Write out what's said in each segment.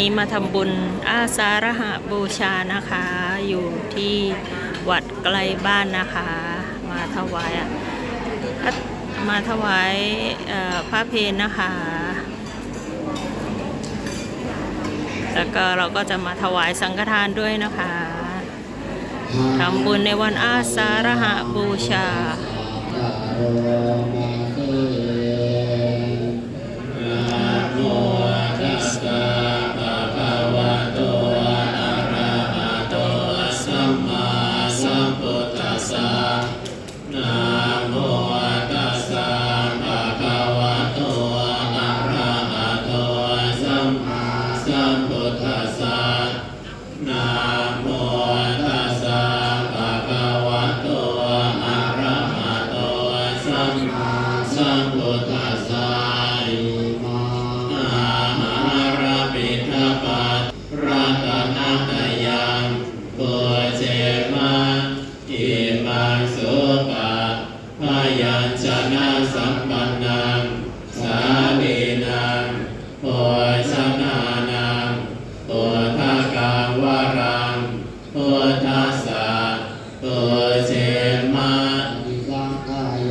นี้มาทำบุญอาสาฬหะบูชานะคะ อยู่ที่วัดใกล้บ้านนะคะ มาถวายมาถวายพระเพลนะคะ แล้วก็เราก็จะมาถวายสังฆทานด้วยนะคะทำบุญในวันอาสาฬหะบูชาสั ปะพยัญชนะสัมปันนังสาลีนังปุชนานังปุถทกังวารังพุทธัสสะปุเจมาอิสังขายย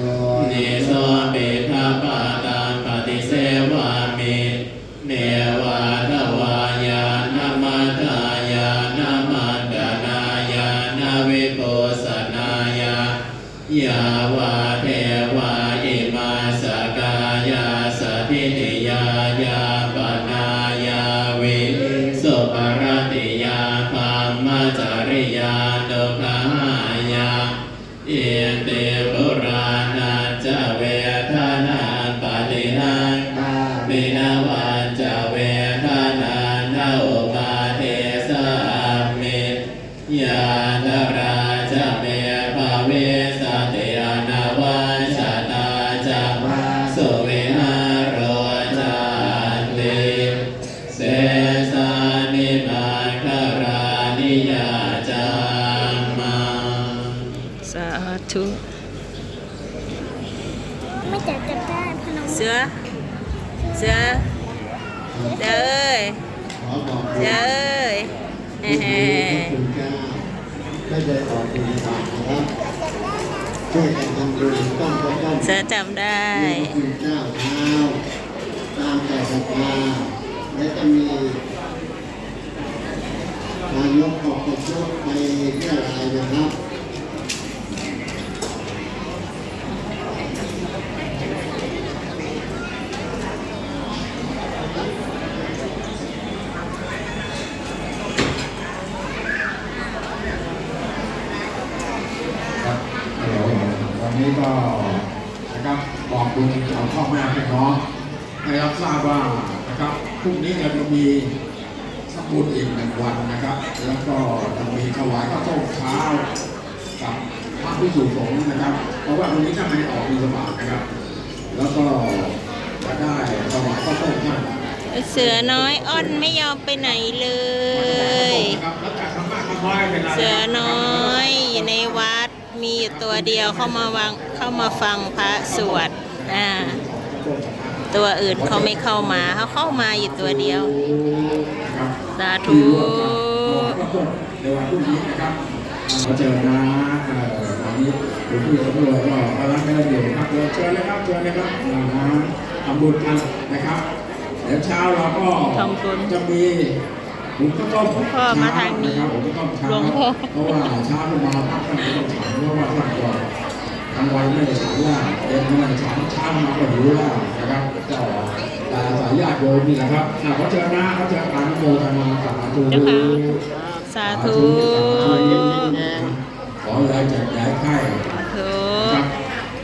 นิโสเปทาปาตานปฏิเสวามิเนวาทวายานามาตายานามาดานายานาวิปุสนาย ยาวาเทวาอิมาสกายาสถิติยายาปนายาวิสุปรติยาธรรมจริยาตุกหายาเอเตปุรานาจเวทนาปาลินังตาวินาวันจเวทนานาอุมาเทสามิยาตราจเม ติเสสานิมาคารานิยาจามาสาธุไม่จับจับได้พนมเสือเสือเสือเอ้ยขอบอกเสือเอ้ยแหคุณเจ้าไม่ได้ออกบิณฑบาตนะครับช่วยกันทำบุญต้นต้นต้นเสือจำได้ คุณเจ้าเท้าตามแต่ศรัทธาและจะมีนายกออกป ระชุมไปเรื่อยรนะครับครับวันนี้ก็นะครับบอกบุญเอาพ่อแม่พี่น้องให้รับทราบว่านะครับพรุ่งนี้เราจะมี บุญอีกหนึ่งวันนะครับ แล้วก็จะมีถวายข้าวต้มเช้ากับพระพิสุสงฆ์นะครับ เพราะว่าวันนี้จะไม่ออกมีสบาทนะครับ แล้วก็จะได้ถวายข้าวต้มท่านเสือน้อยอ้อนไม่ยอมไปไหนเลยนะครับแล้วแต่ทำมากทำน้อยเป็นไรเสือน้อยอยู่ในวัดมีอยู่ตัวเดียวเข้ามาวังเข้ามาฟังพระสวดอ่า ตัวอื่นเขาไม่เข้ามาเขาเข้ามาอยู่ตัวเดียว สาธุในวันพรุ่งนี้นะครับมาเจอนะวันนี้หลวงพี่สำรวจก็กำลังไม่ได้เดียวนะครับเชิญเลยครับเชิญเลยครับนะทำบุญกันนะครับเดี๋ยวเช้าเราก็จะมีหุงข้าวต้มหลวงพ่อมาทางนี้ะครับหุงข้าวต้มเช้าหลวงพ่อเพราะว่าเช้าที่มาพักท่านก็ต้องฉันเพราะว่าท่านก็กลางวันไม่ได้ฉันแล้วเย็นไม่ได้ฉันเช้ามาก็หิวแล้วนะครับก็ตาสายญาติโยมนี่แหละครับอะขอเชิญนะขอเชิญอนุโมทนาสาธุเจ้าค่ะสาธุขอแรงจากย้ายไข้สาธุครับ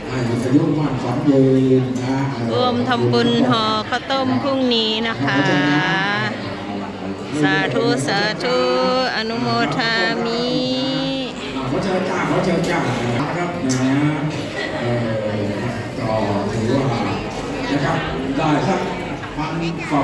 ให้มีอายุมั่นฝันยืนนะร่วมทำบุญห่อข้าวต้มพรุ่งนี้นะคะ สาธุ สาธุ อนุโมทามิ จะเชิญจ้างเขาจะจ้านะครับนะเอ่อก็ถือว่านะครับได้สักพันฝ่า